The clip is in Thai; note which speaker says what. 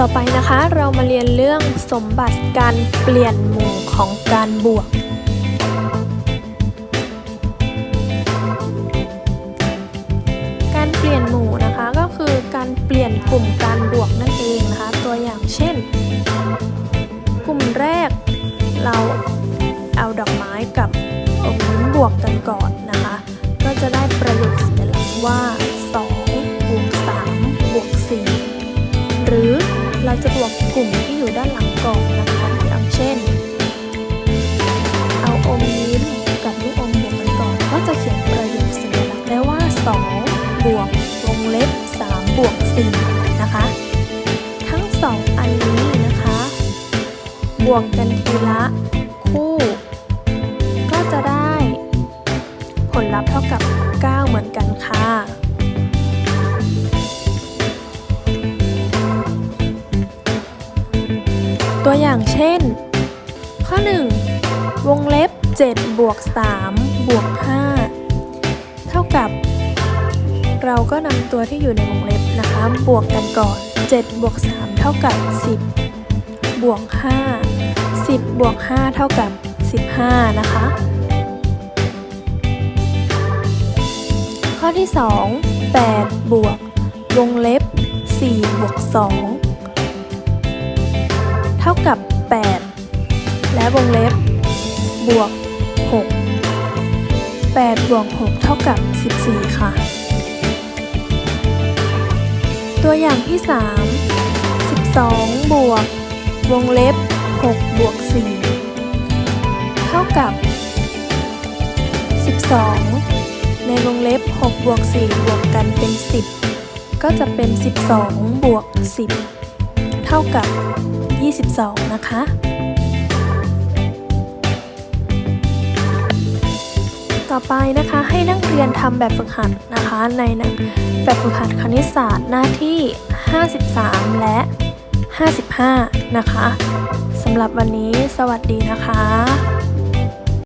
Speaker 1: ต่อไปนะคะเรามาเรียนเรื่องสมบัติการเปลี่ยนหมู่ของการบวก การเปลี่ยนหมู่นะคะก็คือการเปลี่ยนกลุ่มการบวกนั่นเองนะคะตัวอย่างเช่น กลุ่มแรกเราเอาดอกไม้กับอมยิ้บวกกันก่อนนะคะ ก็จะได้ประโยคสัญลักษณ์ว่า เราจะบวกกลุ่มที่อยู่ด้านหลังก่อนนะคะอย่างเช่น เอาอมยิ้มกับลูกอมบวกกันก่อนก็จะเขียนประโยคสัญลักษณ์ได้ว่า 2 บวกวงเล็บ 3 บวก 4 นะคะ ทั้ง 2 อันนี้นะคะ บวกกันทีละคู่ ก็จะได้ ผลลัพธ์เท่ากับ 9 เหมือนกันค่ะ ตัวอย่างเช่น ข้อ 1 วงเล็บ7บวก3บวก5เท่ากับ เราก็นำตัวที่อยู่ในวงเล็บนะคะ บวกกันก่อน7บวก3เท่ากับ 10 บวก 5 10บวก5เท่ากับ 15 นะคะ ข้อที่ 2 8 บวก วงเล็บ 4 บวก 2 ท่ากับ 8 และวงเล็บบวก 6 8 บวก 6 เท่ากับ 14 ค่ะ ตัวอย่างที่ 3 12 บวก วงเล็บ 6 บวก 4 เท่ากับ 12 ในวงเล็บ 6 บวก 4 บวกกันเป็น 10 ก็จะเป็น 12 บวก 10 เท่ากับ 22นะคะต่อไปนะคะให้นักเรียนทำแบบฝึกหัดนะคะในแบบฝึกหัดคณิตศาสตร์หน้าที่ 53 และ 55 นะคะสำหรับวันนี้สวัสดีนะคะ